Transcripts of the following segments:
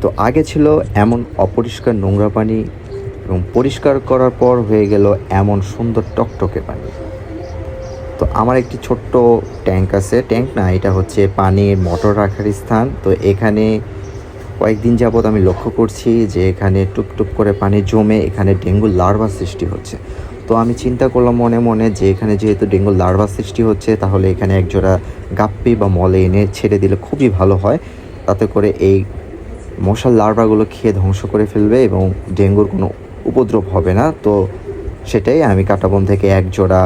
তো আগে ছিল এমন অপরিষ্কার নোংরা পানি এবং পরিষ্কার করার পর হয়ে গেল এমন সুন্দর টকটকে পানি। তো আমার একটি ছোট্ট ট্যাঙ্ক আছে। ট্যাঙ্ক না, এটা হচ্ছে পানির মোটর রাখার স্থান। তো এখানে কয়েকদিন যাবৎ আমি লক্ষ্য করছি যে এখানে টুকটুক করে পানি জমে এখানে ডেঙ্গু লার্ভা সৃষ্টি হচ্ছে। তো আমি চিন্তা করলাম মনে মনে যে এখানে যেহেতু ডেঙ্গু লার্ভা সৃষ্টি হচ্ছে, তাহলে এখানে একজোড়া গাপ্পি বা মলে এনে ছেড়ে দিলে খুবই ভালো হয়। তাতে করে এই মশার লার্ভাগুলো খেয়ে ধ্বংস করে ফেলবে এবং ডেঙ্গুর কোনো উপদ্রব হবে না। তো সেটাই আমি কাটাবন থেকে এক জোড়া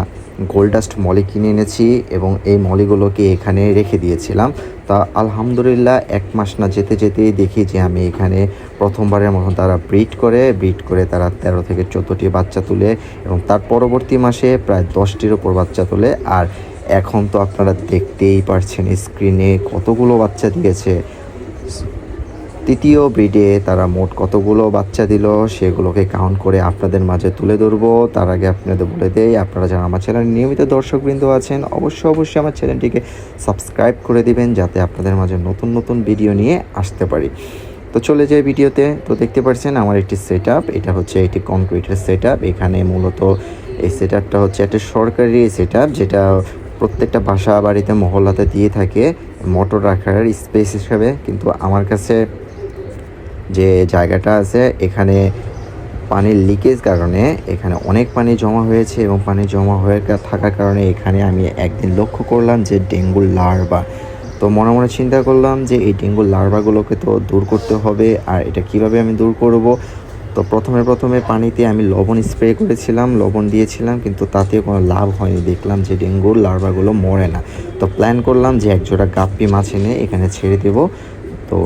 গোল্ডাস্ট মলি কিনে এনেছি এবং এই মলিগুলোকে এখানে রেখে দিয়েছিলাম। তা আলহামদুলিল্লাহ এক মাস না যেতে যেতেই দেখি যে আমি এখানে প্রথমবারের মতন তারা ব্রিড করে ব্রিড করে তারা তেরো থেকে চোদ্দোটি বাচ্চা তুলে এবং তার পরবর্তী মাসে প্রায় দশটির ওপর বাচ্চা তোলে। আর এখন তো আপনারা দেখতেই পারছেন স্ক্রিনে কতগুলো বাচ্চা দিয়েছে। তৃতীয় ব্রিডে তারা মোট কতগুলো বাচ্চা দিল সেগুলোকে কাউন্ট করে আপনাদের মাঝে তুলে ধরবো। তার আগে আপনাদের বলে দেই, আপনারা যারা আমার চ্যানেল নিয়মিত দর্শকবৃন্দ আছেন, অবশ্যই অবশ্যই আমার চ্যানেলটিকে সাবস্ক্রাইব করে দিবেন যাতে আপনাদের মাঝে নতুন নতুন ভিডিও নিয়ে আসতে পারি। তো চলে যাই ভিডিওতে। তো দেখতে পাচ্ছেন আমার একটি সেট এটা হচ্ছে একটি কংক্রিটের সেট এখানে মূলত এই সেট হচ্ছে একটা সরকারি সেট যেটা প্রত্যেকটা বাসা বাড়িতে মহল্লাতে দিয়ে থাকে, মোটর রাখার স্পেস হিসাবে। কিন্তু আমার কাছে যে জায়গাটা আছে, এখানে পানির লিকেজ কারণে এখানে অনেক পানি জমা হয়েছে এবং পানি জমা হয়ে থাকার কারণে এখানে আমি একদিন লক্ষ্য করলাম যে ডেঙ্গুর লার্ভা। তো মনে মনে চিন্তা করলাম যে এই ডেঙ্গুর লার্ভাগুলোকে তো দূর করতে হবে, আর এটা কীভাবে আমি দূর করব? তো প্রথমে প্রথমে পানিতে আমি লবণ স্প্রে করেছিলাম, লবণ দিয়েছিলাম, কিন্তু তাতে কোনো লাভ হয়নি। দেখলাম যে ডেঙ্গুর লার্ভাগুলো মরে না। তো প্ল্যান করলাম যে একজোড়া গাপ্পি মাছ এনে এখানে ছেড়ে দেব। তো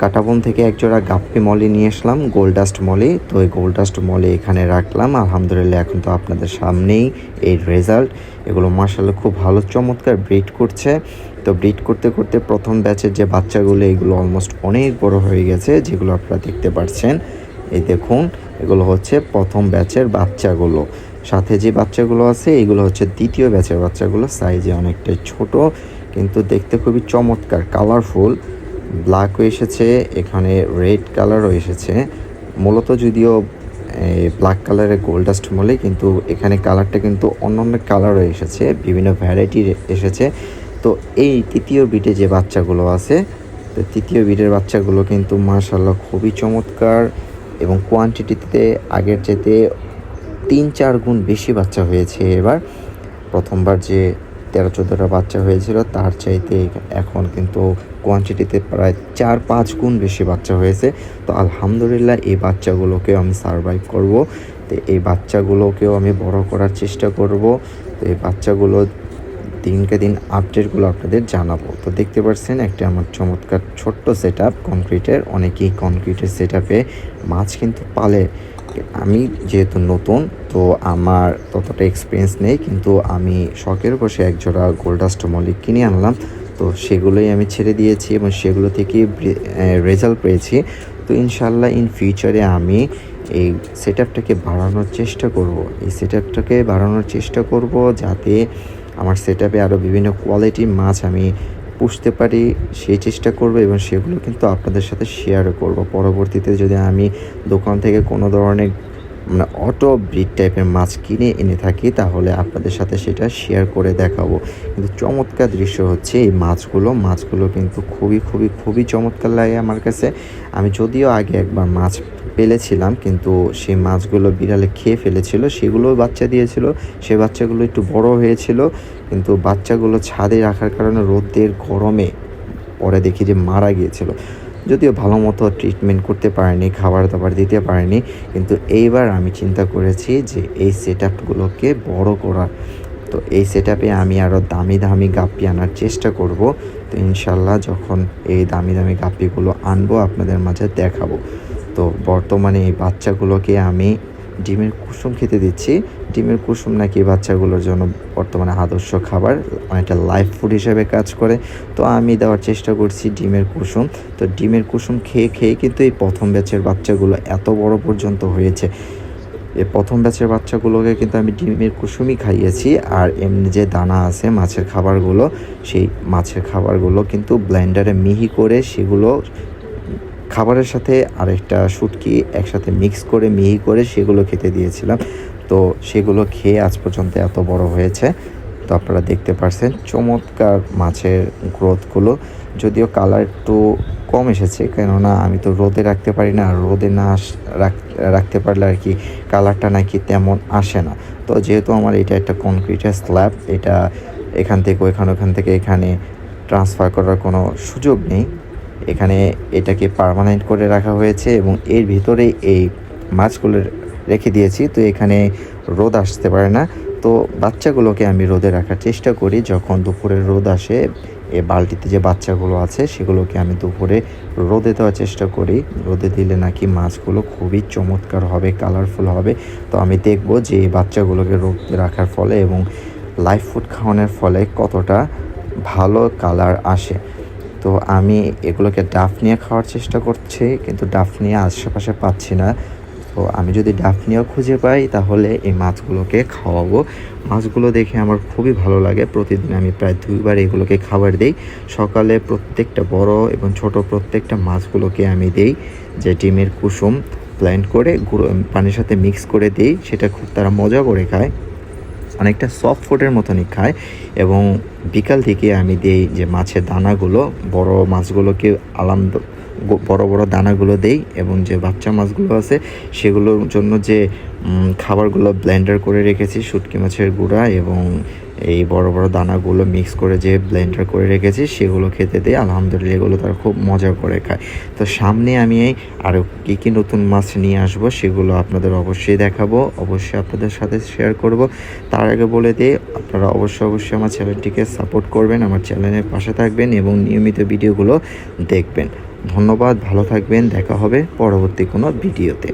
কাটাবন থেকে একজোড়া গাপ্পি মলি নিয়ে আসলাম গোল্ডাস্ট মলি। তো এই গোল্ডাস্ট মলি এখানে রাখলাম। আলহামদুলিল্লাহ এখন তো আপনাদের সামনেই এই রেজাল্ট এগুলো মার্শাল্লাহ খুব ভালো, চমৎকার ব্রিড করছে। তো ব্রিড করতে করতে প্রথম ব্যাচের যে বাচ্চাগুলো, এগুলো অলমোস্ট অনেক বড় হয়ে গেছে, যেগুলো আপনারা দেখতে পাচ্ছেন। এই দেখুন, এগুলো হচ্ছে প্রথম ব্যাচের বাচ্চাগুলো। সাথে যে বাচ্চাগুলো আছে, এগুলো হচ্ছে দ্বিতীয় ব্যাচের বাচ্চাগুলো সাইজে অনেকটাই ছোট, কিন্তু দেখতে খুবই চমৎকার কালারফুল ব্ল্যাকও এসেছে, এখানে রেড কালারও এসেছে। মূলত যদিও ব্ল্যাক কালারের গোল্ডাস্ট মলে, কিন্তু এখানে কালারটা কিন্তু অন্য অন্য কালারও এসেছে, বিভিন্ন ভ্যারাইটির এসেছে। তো এই তৃতীয় বিটে যে বাচ্চাগুলো আছে, তো তৃতীয় বিটের বাচ্চাগুলো কিন্তু মার্শাল্লাহ খুবই চমৎকার এবং কোয়ান্টিটিতে আগের চেতে তিন চার গুণ বেশি বাচ্চা হয়েছে এবার। প্রথমবার যে তেরো চোদ্দোটা বাচ্চা হয়েছিল, তার চাইতে এখন কিন্তু কোয়ান্টিটিতে প্রায় চার পাঁচ গুণ বেশি বাচ্চা হয়েছে। তো আলহামদুলিল্লাহ, এই বাচ্চাগুলোকেও আমি সারভাইভ করব। তো এই বাচ্চাগুলোকেও আমি বড় করার চেষ্টা করব। তো এই বাচ্চাগুলো দিনকে দিন আপডেটগুলো আপনাদের জানাব। তো দেখতে পাচ্ছেন, একটা আমার চমৎকার ছোট্ট সেট আপ কংক্রিটের অনেকেই কংক্রিটের সেট আপে মাছ কিন্তু পালে। আমি যেহেতু নতুন, তো আমার ততটা এক্সপিরিয়েন্স নেই, কিন্তু আমি শখের বসে একজোড়া গোল্ডাস্ট মলিক কিনে আনলাম। তো সেগুলোই আমি ছেড়ে দিয়েছি এবং সেগুলো থেকে রেজাল্ট পেয়েছি। তো ইনশাল্লাহ ইন ফিউচারে আমি এই সেট আপটাকে বাড়ানোর চেষ্টা করব। এই সেট আপটাকে বাড়ানোর চেষ্টা করব যাতে আমার সেট আপে আরও বিভিন্ন কোয়ালিটির মাছ আমি পুষতে পারি, সেই চেষ্টা করব এবং সেগুলো কিন্তু আপনাদের সাথে শেয়ারও করব। পরবর্তীতে যদি আমি দোকান থেকে কোনো ধরনের মানে অটো ব্রিড টাইপের মাছ কিনে এনে থাকি, তাহলে আপনাদের সাথে সেটা শেয়ার করে দেখাবো। কিন্তু চমৎকার দৃশ্য হচ্ছে এই মাছগুলো। মাছগুলো কিন্তু খুবই খুবই খুবই চমৎকার লাগে আমার কাছে। আমি যদিও আগে একবার মাছ পেলেছিলাম, কিন্তু সেই মাছগুলো বিড়ালে খেয়ে ফেলেছিল। সেগুলো বাচ্চা দিয়েছিল। সেই বাচ্চাগুলো একটু বড় হয়েছিল। কিন্তু বাচ্চাগুলো ছাদে রাখার কারণে রোদের গরমে পরে দেখি যে মারা গিয়েছিল। যদিও ভালো মতো ট্রিটমেন্ট করতে পারেনি খাবার দাবার দিতে পারেনি, কিন্তু এইবার আমি চিন্তা করেছি যে এই সেট আপগুলোকে বড়ো করা। তো এই সেট আমি আরও দামি দামি গাপ্পি আনার চেষ্টা করব। তো ইনশাল্লাহ যখন এই দামি দামি গাপ্পিগুলো আনব, আপনাদের মাঝে দেখাবো। তো বর্তমানে এই বাচ্চাগুলোকে আমি ডিমের কুসুম খেতে দিচ্ছি। ডিমের কুসুম নাকি বাচ্চাগুলোর জন্য বর্তমানে আদর্শ খাবার, অনেকটা লাইফ ফুড হিসেবে কাজ করে। তো আমি দেওয়ার চেষ্টা করছি ডিমের কুসুম। তো ডিমের কুসুম খেয়ে খেয়ে কিন্তু এই প্রথম ব্যাচের বাচ্চাগুলো এত বড় পর্যন্ত হয়েছে। এই প্রথম ব্যাচের বাচ্চাগুলোকে কিন্তু আমি ডিমের কুসুমই খাইয়েছি। আর এমনি যে দানা আছে মাছের খাবারগুলো, সেই মাছের খাবারগুলো কিন্তু ব্লেন্ডারে মিহি করে সেগুলো খাবারের সাথে আরেকটা শুটকি একসাথে মিক্স করে, মিহি করে সেগুলো খেতে দিয়েছিলাম। তো সেগুলো খেয়ে আজ পর্যন্ত এত বড় হয়েছে। তো আপনারা দেখতে পারছেন চমৎকার মাছের গ্রোথগুলো। যদিও কালার একটু কম এসেছে, কেননা আমি তো রোদে রাখতে পারি না। রোদে না রাখতে পারলে আর কি কালারটা নাকি তেমন আসে না। তো যেহেতু আমার এটা একটা কনক্রিটের স্ল্যাব এটা এখান থেকে ওইখানে ওখান থেকে এখানে ট্রান্সফার করার কোনো সুযোগ নেই। এখানে এটাকে পার্মানেন্ট করে রাখা হয়েছে এবং এর ভিতরেই এই মাছগুলো রেখে দিয়েছি। তো এখানে রোদ আসতে পারে না। তো বাচ্চাগুলোকে আমি রোদে রাখার চেষ্টা করি। যখন দুপুরে রোদ আসে, এ বালতিতে যে বাচ্চাগুলো আছে, সেগুলোকে আমি দুপুরে রোদে দেওয়ার চেষ্টা করি। রোদে দিলে নাকি মাছগুলো খুবই চমৎকার হবে কালারফুল হবে। তো আমি দেখব যে এই বাচ্চাগুলোকে রোদে রাখার ফলে এবং লাইফ ফুড খাওয়ানোর ফলে কতটা ভালো কালার আসে। তো আমি এগুলোকে ডাফ নিয়ে খাওয়ার চেষ্টা করছি, কিন্তু ডাফ নিয়ে আশেপাশে পাচ্ছি না। তো আমি যদি ডাফ নিয়েও খুঁজে পাই, তাহলে এই মাছগুলোকে খাওয়াবো। মাছগুলো দেখে আমার খুবই ভালো লাগে। প্রতিদিন আমি প্রায় দুইবার এগুলোকে খাবার দেই। সকালে প্রত্যেকটা বড় এবং ছোট প্রত্যেকটা মাছগুলোকে আমি দেই, যে ডিমের কুসুম ব্লেন্ড করে গুঁড়ো, পানির সাথে মিক্স করে দিই, সেটা খুব তারা মজা করে খায়। অনেকটা সফট ফুডের মতনই খায় এবং বিকাল থেকে আমি দিই যে মাছের দানাগুলো, বড় মাছগুলোকে আলাম বড় বড় দানাগুলো দেই এবং যে বাচ্চা মাছগুলো আছে সেগুলোর জন্য যে খাবারগুলো ব্লেন্ডার করে রেখেছি, শুটকি মাছের গুঁড়া এবং এই বড় বড় দানাগুলো মিক্স করে যে ব্লেন্ডার করে রেখেছি, সেগুলো খেতে দেয় আলহামদুলিল্লাহ এগুলো তারা খুব মজা করে খায়। তো সামনে আমি এই আরও কী কী নতুন মাছ নিয়ে আসব সেগুলো আপনাদের অবশ্যই দেখাবো, অবশ্যই আপনাদের সাথে শেয়ার করব। তার আগে বলে দিই, আপনারা অবশ্যই অবশ্যই আমার চ্যানেলটিকে সাপোর্ট করবেন, আমার চ্যানেলের পাশে থাকবেন এবং নিয়মিত ভিডিওগুলো দেখবেন। ধন্যবাদ, ভালো থাকবেন, দেখা হবে পরবর্তী কোনো ভিডিওতে